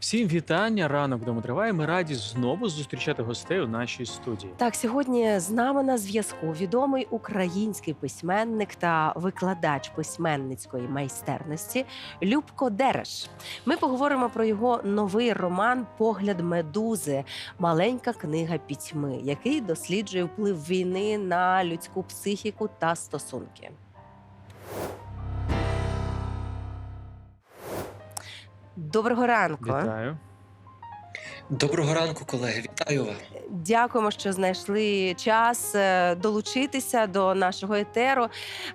Всім вітання. Ранок вдома триває. Ми раді знову зустрічати гостей у нашій студії. Так, сьогодні з нами на зв'язку відомий український письменник та викладач письменницької майстерності Любко Дереш. Ми поговоримо про його новий роман Погляд медузи, маленька книга пітьми, який досліджує вплив війни на людську психіку та стосунки. Доброго ранку. Вітаю. Доброго ранку, колеги. Вітаю вас. Дякуємо, що знайшли час е, долучитися до нашого етеру.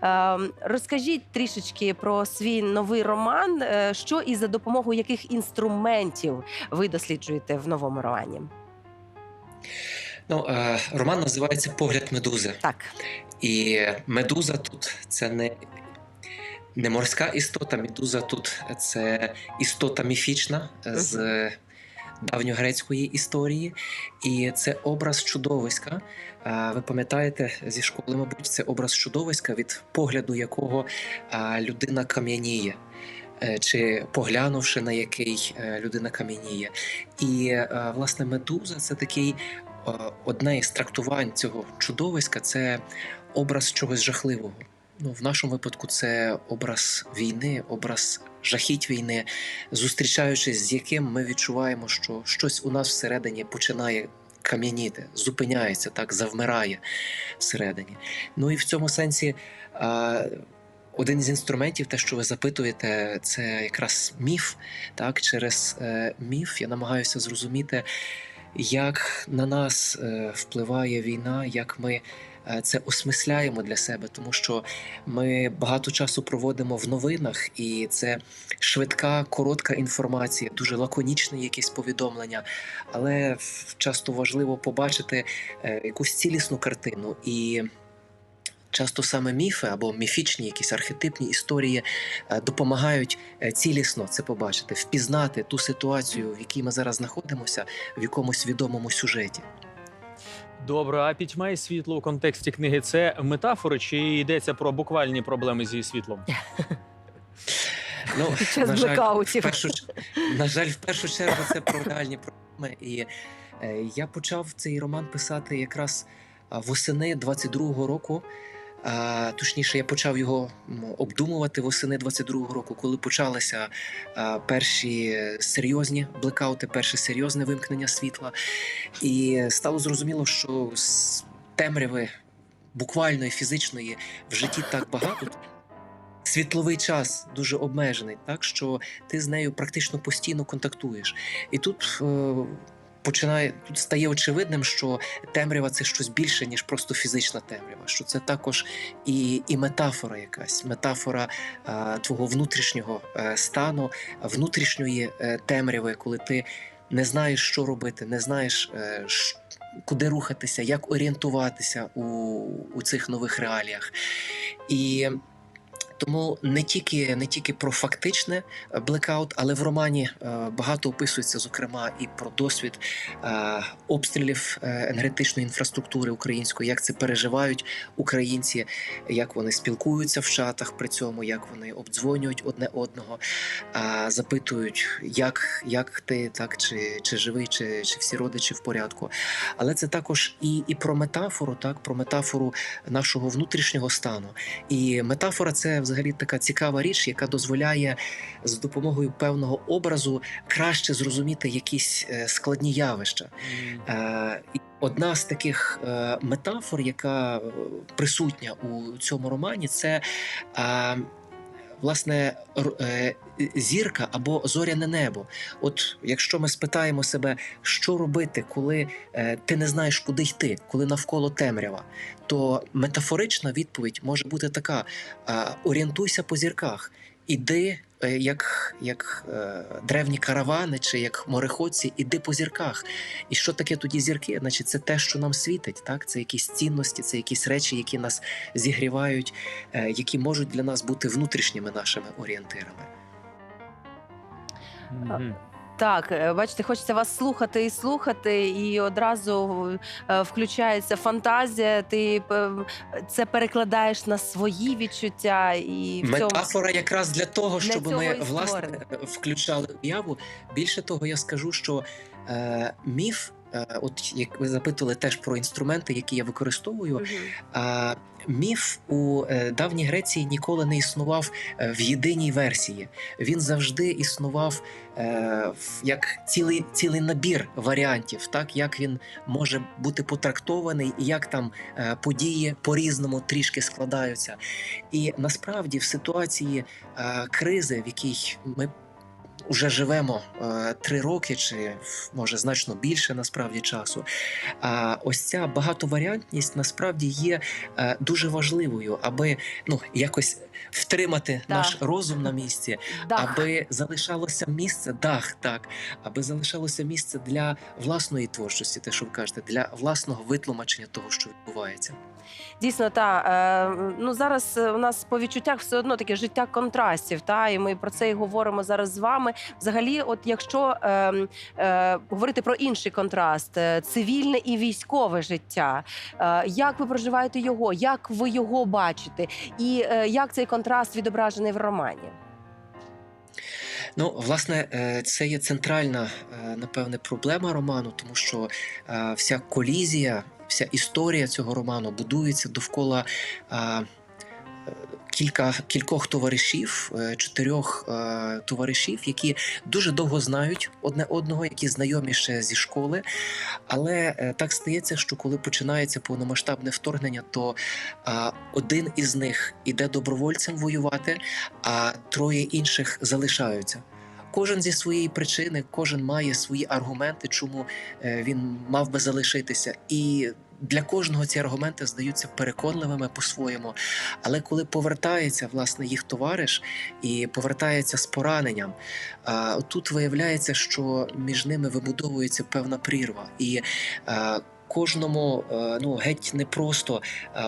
Е, Розкажіть трішечки про свій новий роман, е, що і за допомогою яких інструментів ви досліджуєте в новому романі. Ну, е, роман називається Погляд медузи. Так, І медуза тут це не, не морська істота. Медуза тут це істота міфічна з давньогрецької історії. І це образ чудовиська. Е, Ви пам'ятаєте зі школи, мабуть, це образ чудовиська, від погляду якого е, людина кам'яніє. е, Чи поглянувши на який е, людина кам'яніє. І е, власне медуза це такий е, одне із трактувань цього чудовиська це образ чогось жахливого. Ну, в нашому випадку це образ війни, образ жахіть війни, зустрічаючись з яким ми відчуваємо, що щось у нас всередині починає кам'яніти, зупиняється, так, завмирає всередині. Ну і в цьому сенсі. один з інструментів, те, що ви запитуєте, це якраз міф. Так, через е, міф я намагаюся зрозуміти, як на нас е, впливає війна, як ми це осмисляємо для себе, тому що ми багато часу проводимо в новинах, і це швидка, коротка інформація, дуже лаконічне якесь повідомлення, але часто важливо побачити е, якусь цілісну картину і. Часто саме міфи або міфічні, якісь архетипні історії е, допомагають е, цілісно це побачити, впізнати ту ситуацію, в якій ми зараз знаходимося, в якомусь відомому сюжеті. Добре, а пітьма і світло у контексті книги це метафори, чи йдеться про буквальні проблеми зі світлом? Ну, під час на жаль, в першу, ч- на жаль, в першу чергу це про реальні проблеми. І е, я почав цей роман писати якраз а, восени 22-го року. Точніше, я почав його обдумувати восени 22-го року, коли почалися перші серйозні блекаути, перше серйозне вимкнення світла. І стало зрозуміло, що темряви буквальної фізичної в житті так багато. Світловий час дуже обмежений, так що ти з нею практично постійно контактуєш. І тут е, починає тут стає очевидним, що темрява це щось більше, ніж просто фізична темрява. Що це також і, і метафора, якась метафора е, твого внутрішнього е, стану, внутрішньої е, темряви, коли ти не знаєш, що робити, не знаєш. Е, ш- Куди рухатися, як орієнтуватися у, у цих нових реаліях. І тому не тільки, не тільки про фактичне е, блекаут, але в романі е, багато описується, зокрема, і про досвід е, обстрілів енергетичної інфраструктури української, як це переживають українці, як вони спілкуються в чатах при цьому, як вони обдзвонюють одне одного, запитують, як, як ти так, чи, чи живий, чи, чи всі родичі в порядку. Але це також і, і про метафору, так, про метафору нашого внутрішнього стану. І метафора це взагалі така цікава річ, яка дозволяє з допомогою певного образу краще зрозуміти якісь е, складні явища. Е, Одна з таких е, метафор, яка присутня у цьому романі, це власне е, зірка або зоряне небо. От якщо ми спитаємо себе, що робити, коли е, ти не знаєш, куди йти, коли навколо темрява, то метафорична відповідь може бути така: орієнтуйся по зірках. Іди, як, як е, древні каравани чи як мореходці, іди по зірках. І що таке тоді зірки? Значить, це те, що нам світить. Так? Це якісь цінності, це якісь речі, які нас зігрівають, е, які можуть для нас бути внутрішніми нашими орієнтирами. Мгм. Так, е, бачите, хочеться вас слухати і слухати, і одразу е, включається фантазія. Ти е, це перекладаєш на свої відчуття і в цьому Метафора якраз для того, щоб для ми власне включали уяву. Більше того, я скажу, що е, міф, от як ви запитували теж про інструменти, які я використовую. А міф у е, давній Греції ніколи не існував е, в єдиній версії. Він завжди існував е, в- як цілий, цілий набір варіантів, так як він може бути потрактований, і як там е, події по-різному трішки складаються. І насправді в ситуації е, кризи, в якій ми вже живемо е, три роки, чи може значно більше насправді часу. А ось ця багатоваріантність насправді є е, дуже важливою, аби ну якось втримати Так. наш розум на місці, Дах. аби залишалося місце, дах, так, аби залишалося місце для власної творчості, те, що ви кажете, для власного витлумачення того, що відбувається. Дійсно, та е, ну зараз у нас по відчуттях все одно таке життя контрастів. Та і ми про це і говоримо зараз з вами. Взагалі, от якщо е, е, говорити про інший контраст, е, цивільне і військове життя, е, як ви проживаєте його, як ви його бачите, і е, як цей контраст відображений в романі? Ну, власне, е, це є центральна, е, напевне, проблема роману, тому що вся колізія, вся історія цього роману будується довкола. Кілька кількох товаришів, е, чотирьох е, товаришів, які дуже довго знають одне одного, які знайомі ще зі школи. Але е, так стається, що коли починається повномасштабне вторгнення, то один із них іде добровольцем воювати, а троє інших залишаються. Кожен зі своєї причини, кожен має свої аргументи, чому він мав би залишитися. І для кожного ці аргументи здаються переконливими по-своєму. Але коли повертається власне їх товариш і повертається з пораненням, тут виявляється, що між ними вибудовується певна прірва. І Кожному е, ну геть непросто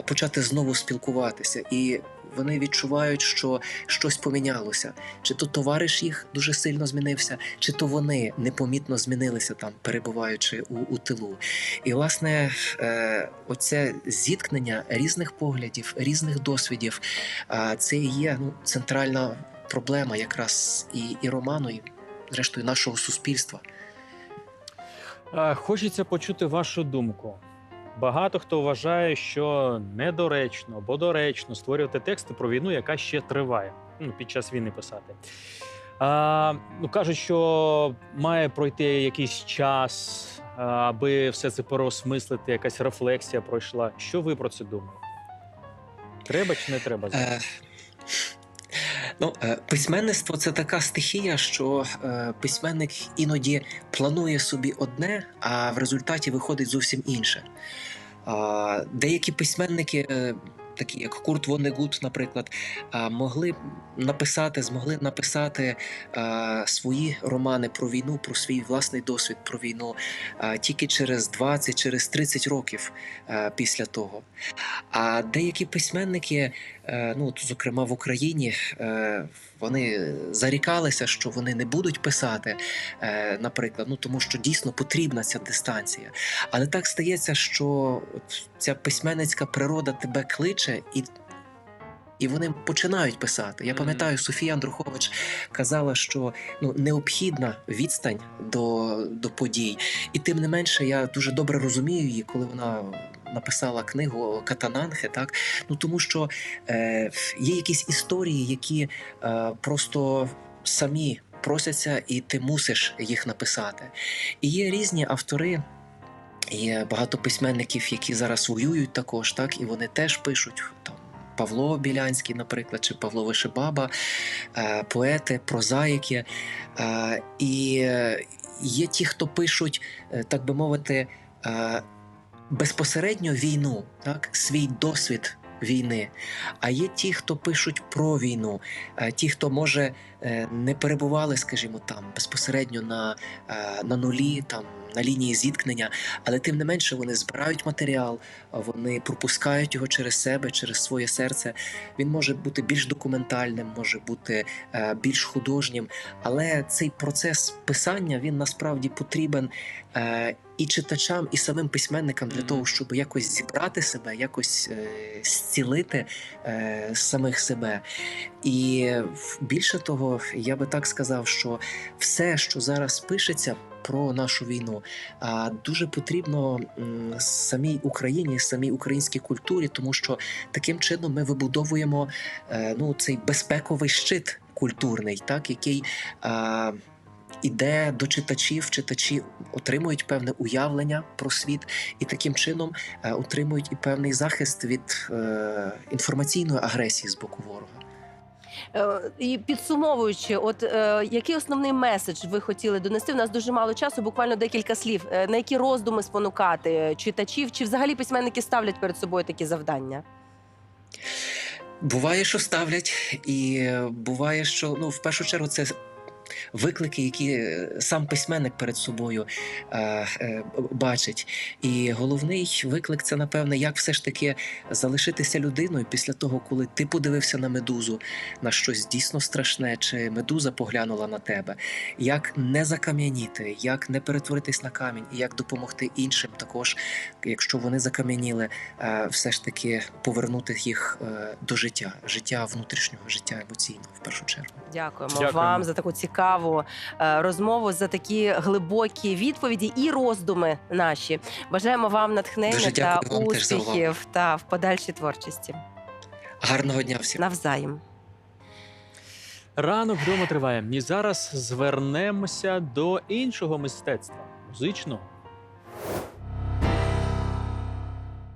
почати знову спілкуватися, і вони відчувають, що щось помінялося. Чи то товариш їх дуже сильно змінився, чи то вони непомітно змінилися там, перебуваючи у, у тилу. І власне, е, оце зіткнення різних поглядів, різних досвідів, е, це і є ну, центральна проблема якраз і, і роману, і зрештою нашого суспільства. Е, Хочеться почути вашу думку. Багато хто вважає, що недоречно або доречно створювати тексти про війну, яка ще триває. Ну, під час війни писати. А, ну, кажуть, що має пройти якийсь час, аби все це переосмислити, якась рефлексія пройшла. Що ви про це думаєте? Треба чи не треба? Е, ну, е, письменництво це така стихія, що е, письменник іноді планує собі одне, а в результаті виходить зовсім інше. Деякі письменники, е, такі як Курт Воннегут, наприклад, могли написати, змогли написати свої романи про війну, про свій власний досвід про війну тільки через 20, через 30 років після того. А деякі письменники, е, ну зокрема в Україні, е, вони зарікалися, що вони не будуть писати, е, наприклад, ну тому що дійсно потрібна ця дистанція. Але так стається, що ця письменницька природа тебе кличе і. І вони починають писати. Я пам'ятаю, Софія Андрухович казала, що ну необхідна відстань до, до подій. І тим не менше, я дуже добре розумію її, коли вона написала книгу Катананхе, так ну тому що е, є якісь історії, які е, просто самі просяться, і ти мусиш їх написати. І є різні автори. Є багато письменників, які зараз воюють також, так і вони теж пишуть там. Павло Білянський, наприклад, чи Павло Вишибаба, е, поети, прозаїки. Е, І є ті, хто пишуть, е, так би мовити, безпосередньо війну, так, свій досвід війни, а є ті, хто пишуть про війну, ті, хто може не перебували, скажімо, там безпосередньо на, на нулі, там на лінії зіткнення, але тим не менше вони збирають матеріал, вони пропускають його через себе, через своє серце. Він може бути більш документальним, може бути е, більш художнім, але цей процес писання він насправді потрібен е, і читачам, і самим письменникам для того, щоб якось зібрати себе, якось е, зцілити е, самих себе. І більше того, я би так сказав, що все, що зараз пишеться про нашу війну, дуже потрібно самій Україні, самій українській культурі, тому що таким чином ми вибудовуємо е, ну, цей безпековий щит культурний, так, який. Іде до читачів, читачі отримують певне уявлення про світ, і таким чином е, отримують і певний захист від е, інформаційної агресії з боку ворога. Е, І підсумовуючи, от е, який основний меседж ви хотіли донести? У нас дуже мало часу, буквально декілька слів. Е, на які роздуми спонукати читачів, чи взагалі письменники ставлять перед собою такі завдання? Буває, що ставлять, і буває, що ну, в першу чергу це виклики, які е, сам письменник перед собою е, е, бачить. І головний виклик це, напевне, як все ж таки залишитися людиною після того, коли ти подивився на медузу, на щось дійсно страшне, чи медуза поглянула на тебе. Як не закам'яніти, як не перетворитись на камінь, і як допомогти іншим також, якщо вони закам'яніли, е, все ж таки повернути їх е, до життя, життя внутрішнього, життя емоційного в першу чергу. Дякуємо, Дякуємо. вам за таку цікаву е, розмову, за такі глибокі відповіді і роздуми наші. Бажаємо вам натхнення Дуже та успіхів та в подальшій творчості. Гарного дня всім! Навзаєм. Ранок вдома триває. І зараз звернемося до іншого мистецтва музичного.